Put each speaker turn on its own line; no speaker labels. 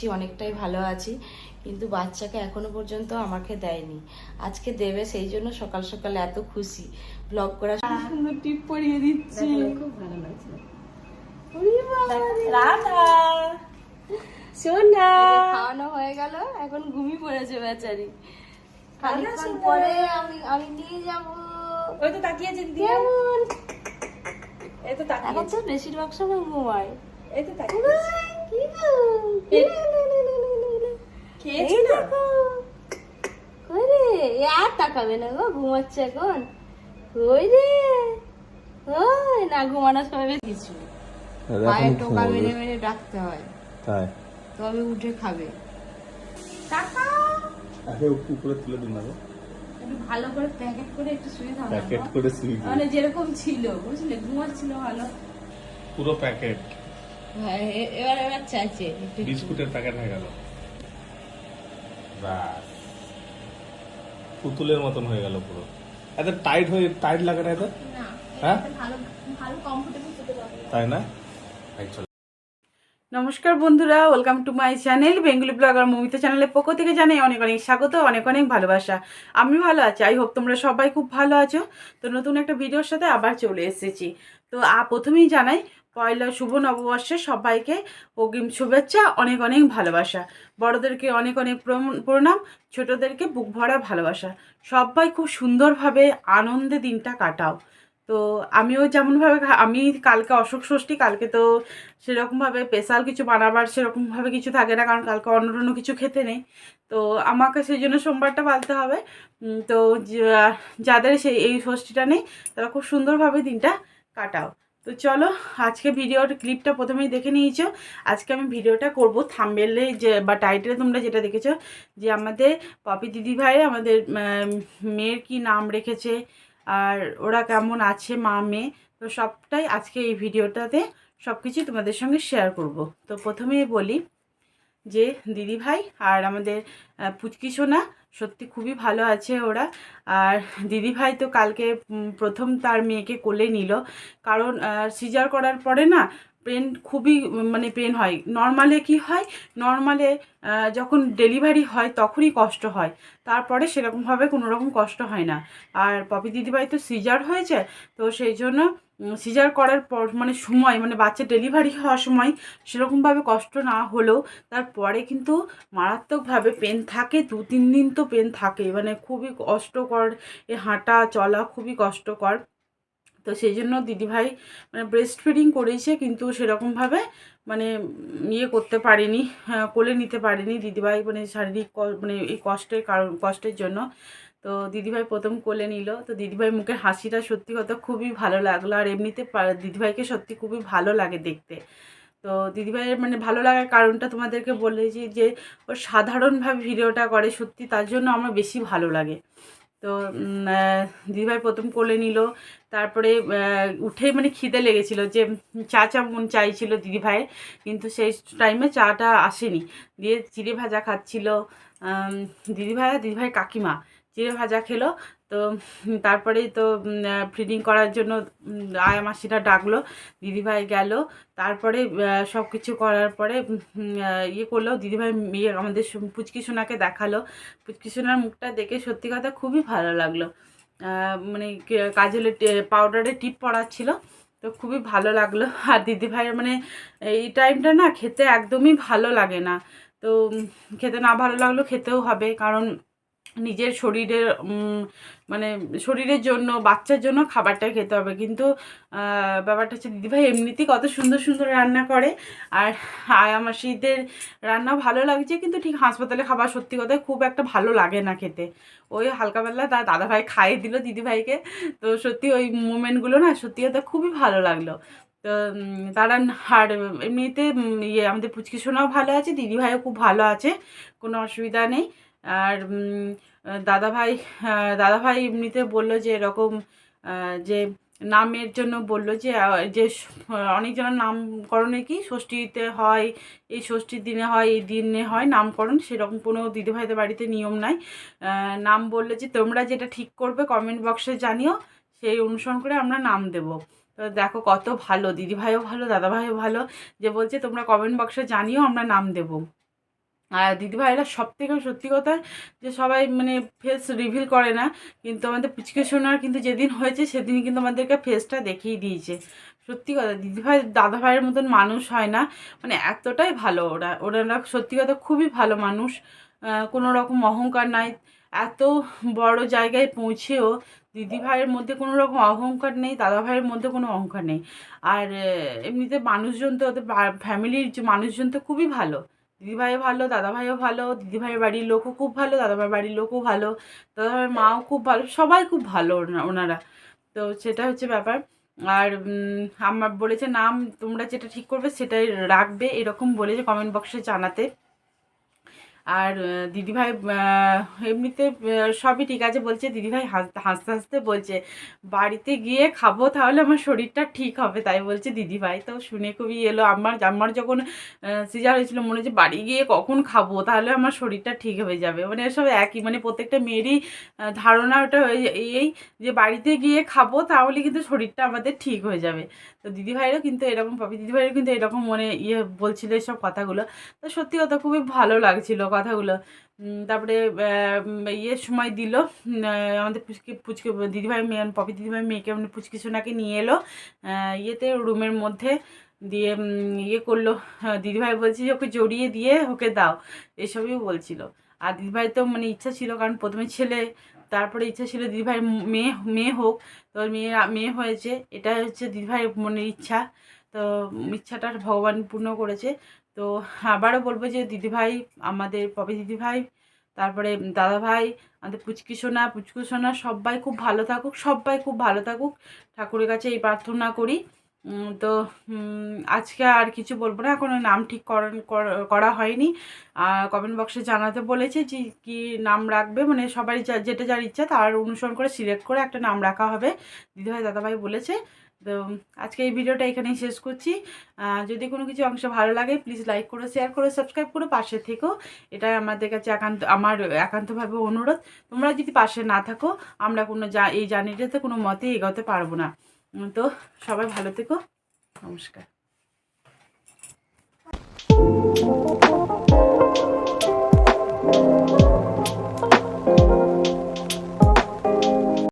আছি অনেকটাই ভালো আছি কিন্তু বাচ্চাকে এখনও পর্যন্ত আমাকে দেয়নি। আজকে দেবে সেই জন্য সকাল সকাল এত খুশি। ব্লগ করা সুন্দর টিপ পরিয়ে দিচ্ছি।
খুব ভালো লাগছে।
রাধা।
সোনা।
খাওয়ানো হয়ে গেল এখন ঘুমি পড়েছে বেচারি। খানিকক্ষণ পরে আমি আমি নিয়ে যাব।
ওই তো তাকিয়েছেন দিয়ে
কেমন?
এই তো
এখন
তাকিয়েছে
তো বেশিরভাগ সময় ঘুমায়।
এই তো তাকিয়েছে
কি গো?
খেয়েছি
দেখো। কই আর তাকাবে না গো ঘুমাচ্ছে এখন কই রে ওই না ঘুমানোর সময় কিছু পায়ে টোকা মেরে মেরে ডাকতে হয়
তাই
তবে উঠে খাবে
আগে উপরে তুলে দিন না
একটু ভালো করে প্যাকেট করে একটু শুয়ে
প্যাকেট করে
মানে যেরকম ছিল বুঝলে ঘুমাচ্ছিল ভালো
পুরো প্যাকেট
হ্যাঁ এবার এবার চাইছে।
বিস্কুটের প্যাকেট হয়ে গেল ব্যাস পুতুলের মতন হয়ে গেল পুরো। এত টাইট হয়ে টাইট লাগে না এত? হ্যাঁ? তাই না?
নমস্কার বন্ধুরা welcome to my channel Bengali blogger Momita চ্যানেলের পক্ষ থেকে জানাই অনেক অনেক স্বাগত অনেক অনেক ভালোবাসা। আমি ভালো আছি আই হোপ তোমরা সবাই খুব ভালো আছো। তো নতুন একটা ভিডিওর সাথে আবার চলে এসেছি। তো আ প্রথমেই জানাই পয়লা শুভ নববর্ষে সবাইকে অগ্রিম শুভেচ্ছা, অনেক অনেক ভালোবাসা। বড়দেরকে অনেক অনেক প্রণাম, ছোটদেরকে বুক ভরা ভালোবাসা। সবাই খুব সুন্দরভাবে আনন্দে দিনটা কাটাও। তো আমিও যেমনভাবে আমি কালকে অশোক ষষ্ঠী, কালকে তো সেরকমভাবে স্পেশাল কিছু বানাবার সেরকমভাবে কিছু থাকে না, কারণ কালকে অন্য অন্য কিছু খেতে নেই। তো আমাকে সেই জন্য সোমবারটা পালতে হবে। তো যাদের সেই, এই ষষ্ঠীটা নেই, তারা খুব সুন্দরভাবে দিনটা কাটাও। তো চলো, আজকে ভিডিওর ক্লিপটা প্রথমেই দেখে নিয়েছো। আজকে আমি ভিডিওটা করব থাম্বেলে যে, বা টাইটেলে তোমরা যেটা দেখেছ, যে আমাদের পপি দিদি ভাই, আমাদের মেয়ের কি নাম রেখেছে, আর ওরা কেমন আছে, মা, মেয়ে, তো সবটাই আজকে এই ভিডিওটাতে সব কিছু তোমাদের সঙ্গে শেয়ার করব। তো প্রথমেই বলি যে, দিদি ভাই আর আমাদের পুচকি সোনা সত্যি খুবই ভালো আছে ওরা। আর দিদি ভাই তো কালকে প্রথম তার মেয়েকে কোলে নিল। কারণ সিজার করার পরে না পেন খুবই মানে পেন হয়। নর্মালে কি হয়? নর্মালে যখন ডেলিভারি হয় তখনই কষ্ট হয়। তারপরে সেরকমভাবে কোনো রকম কষ্ট হয় না। আর পপি দিদিভাই তো সিজার হয়েছে, তো সেই জন্য সিজার করার পর মানে সময় মানে বাচ্চা ডেলিভারি হওয়ার সময় সেরকমভাবে কষ্ট না হলেও তারপরে কিন্তু মারাত্মকভাবে পেন থাকে দু তিন দিন তো পেন থাকে। মানে খুবই কষ্টকর এ হাঁটা চলা খুবই কষ্টকর। তো সেই জন্য দিদিভাই মানে ব্রেস্ট ফিডিং করেছে কিন্তু সেরকমভাবে মানে ইয়ে করতে পারেনি হ্যাঁ, কোলে নিতে পারেনি। দিদিভাই মানে শারীরিক মানে এই কষ্টের কারণ কষ্টের জন্য। তো দিদিভাই প্রথম কোলে নিল। তো দিদিভাই মুখের হাসিটা সত্যি কথা খুবই ভালো লাগল। আর এমনিতে দিদিভাইকে সত্যি খুবই ভালো লাগে দেখতে। তো দিদিভাইয়ের মানে ভালো লাগার কারণটা তোমাদেরকে বলেছি যে ও সাধারণভাবে ভিডিওটা করে সত্যি তার জন্য আমার বেশি ভালো লাগে। তো দিদিভাই প্রথম কোলে নিল। তারপরে উঠে মানে খিদে লেগেছিল যে চা চা মন চাইছিল দিদিভাইয়ের। কিন্তু সেই টাইমে চাটা আসেনি। দিয়ে চিড়ে ভাজা খাচ্ছিল দিদিভাই দিদিভাই কাকিমা। চিড়ে ভাজা খেলো। তো তারপরেই তো ফিডিং করার জন্য আয়া মাসিরা ডাকলো, দিদিভাই গেল। তারপরে সব কিছু করার পরে ইয়ে করল, দিদিভাই ইয়ে আমাদের পুচকি সোনাকে দেখাল। পুচকি সোনার মুখটা দেখে সত্যি কথা খুবই ভালো লাগল। মানে কাজলের পাউডারের টিপ পড়াচ্ছিল তো খুবই ভালো লাগল। আর দিদিভাইয়ের মানে এই টাইমটা না খেতে একদমই ভালো লাগে না। তো খেতে না ভালো লাগল খেতেও হবে, কারণ নিজের শরীরের মানে শরীরের জন্য, বাচ্চার জন্য খাবারটা খেতে হবে। কিন্তু ব্যাপারটা হচ্ছে দিদিভাই এমনিতেই কত সুন্দর সুন্দর রান্না করে। আর আয়া মাসিদের রান্না ভালো লাগছে, কিন্তু ঠিক হাসপাতালে খাবার সত্যি কথা খুব একটা ভালো লাগে না খেতে। ওই হালকাবেলা তার দাদাভাই খাইয়ে দিল দিদিভাইকে। তো সত্যি ওই মোমেন্টগুলো না সত্যি কথা খুবই ভালো লাগল। তো তারা আর এমনিতে ইয়ে আমাদের পুচকি সোনাও ভালো আছে, দিদিভাইও খুব ভালো আছে, কোনো অসুবিধা নেই। আর দাদাভাই দাদাভাই এমনিতে বলল যে এরকম যে নামের জন্য বলল যে যে অনেকজনের নামকরণে কি ষষ্ঠীতে হয়, এই ষষ্ঠীর দিনে হয়, এই দিনে হয়, নামকরণ, সেরকম কোনো দিদিভাইদের বাড়িতে নিয়ম নাই। নাম বললে যে, তোমরা যেটা ঠিক করবে কমেন্ট বক্সে জানিও, সেই অনুসরণ করে আমরা নাম দেব। তো দেখো কত ভালো, দিদিভাইও ভালো, দাদাভাইও ভালো, যে বলছে, তোমরা কমেন্ট বক্সে জানিও, আমরা নাম দেব। আর দিদিভাইরা সব থেকে সত্যি কথা যে সবাই মানে ফেস রিভিল করে না, কিন্তু আমাদের পুচকে সোনার কিন্তু যেদিন হয়েছে সেদিনই কিন্তু আমাদেরকে ফেসটা দেখিয়ে দিয়েছে। সত্যি কথা, দিদিভাই দাদা ভাইয়ের মতন মানুষ হয় না মানে এতটাই ভালো ওরা ওরা সত্যি কথা খুবই ভালো মানুষ। কোনো রকম অহংকার নাই, এত বড় জায়গায় পৌঁছেও দিদি ভাইয়ের মধ্যে কোনো রকম অহংকার নেই দাদা ভাইয়ের মধ্যে কোনো অহংকার নেই। আর, এমনিতে মানুষজন তো ওদের ফ্যামিলির যে মানুষজন তো খুবই ভালো। দিদিভাইও ভালো, দাদাভাইও ভালো, দিদিভাইয়ের বাড়ির লোকও খুব ভালো, দাদাভাইয়ের বাড়ির লোকও ভালো, দাদাভাইয়ের মাও খুব ভালো, সবাই খুব ভালো ওনারা। তো সেটা হচ্ছে ব্যাপার। আর আমার বলেছে, নাম তোমরা যেটা ঠিক করবে সেটাই রাখবে। এরকম বলেছে কমেন্ট বক্সে জানাতে। আর দিদিভাই এমনিতে সবই ঠিক আছে বলছে। দিদিভাই হাসতে হাসতে বলছে, বাড়িতে গিয়ে খাব তাহলে আমার শরীরটা ঠিক হবে। তাই বলছে দিদিভাই। তো শুনে খুবই এলো আমার। আমার যখন সিজার হয়েছিল, মনে হচ্ছে বাড়ি গিয়ে কখন খাব? তাহলে আমার শরীরটা ঠিক হয়ে যাবে। মানে এসব একই মানে প্রত্যেকটা মেয়েরই ধারণা ওটা হয়ে- এই যে বাড়িতে গিয়ে খাব তাহলে কিন্তু শরীরটা আমাদের ঠিক হয়ে যাবে। তো দিদিভাইরও কিন্তু এরকম পাবি দিদিভাইরও কিন্তু এরকম, মনে ইয়ে বলছিল এসব কথাগুলো। তো সত্যি কথা খুবই ভালো লাগছিল কথাগুলো। তারপরে ইয়ের সময় দিল। আমাদের পুচকে পুচকে দিদিভাই মেয়ে পপি দিদিভাই মেয়েকে মানে পুচকি সোনাকে নিয়ে এলো। ইয়েতে রুমের মধ্যে দিয়ে ইয়ে করল। হ্যাঁ, দিদিভাই বলছে যে ওকে জড়িয়ে দিয়ে ওকে দাও। এসবই বলছিল। আর দিদিভাই তো মানে ইচ্ছা ছিল কারণ প্রথমে ছেলে তারপরে ইচ্ছা ছিল দিদিভাই মেয়ে মেয়ে হোক। তো মেয়ে মেয়ে হয়েছে এটা হচ্ছে দিদিভাইয়ের মনের ইচ্ছা। তো ইচ্ছাটা ভগবান পূর্ণ করেছে। তো আবারও বলব যে দিদিভাই, আমাদের পপি দিদিভাই, তারপরে দাদাভাই, আমাদের পুচকি সোনা পুচকু সোনা সবাই খুব ভালো থাকুক, সবাই খুব ভালো থাকুক। ঠাকুরের কাছে এই প্রার্থনা করি। তো আজকে আর কিছু বলব না, এখনও নাম ঠিক কর- হয়নি। আর কমেন্ট বক্সে জানাতে বলেছে যে কি নাম রাখবে মানে সবাই যা- যেটা যার ইচ্ছা তার অনুসরণ করে সিলেক্ট করে একটা নাম রাখা হবে। দিদিভাই, দাদাভাই বলেছে তো আজকে এই ভিডিওটা এখানেই শেষ করছি। যদি কোনো কিছু অংশ ভালো লাগে প্লিজ লাইক করো শেয়ার করো সাবস্ক্রাইব করো পাশে থেকো। এটাই আমাদের কাছে একান্ত আমার একান্তভাবে অনুরোধ। তোমরা যদি পাশে না থাকো, আমরা কোনো যা এই জার্নিটাতে কোনো মতেই এগোতে পারব না। তো সবাই ভালো থেকো। নমস্কার।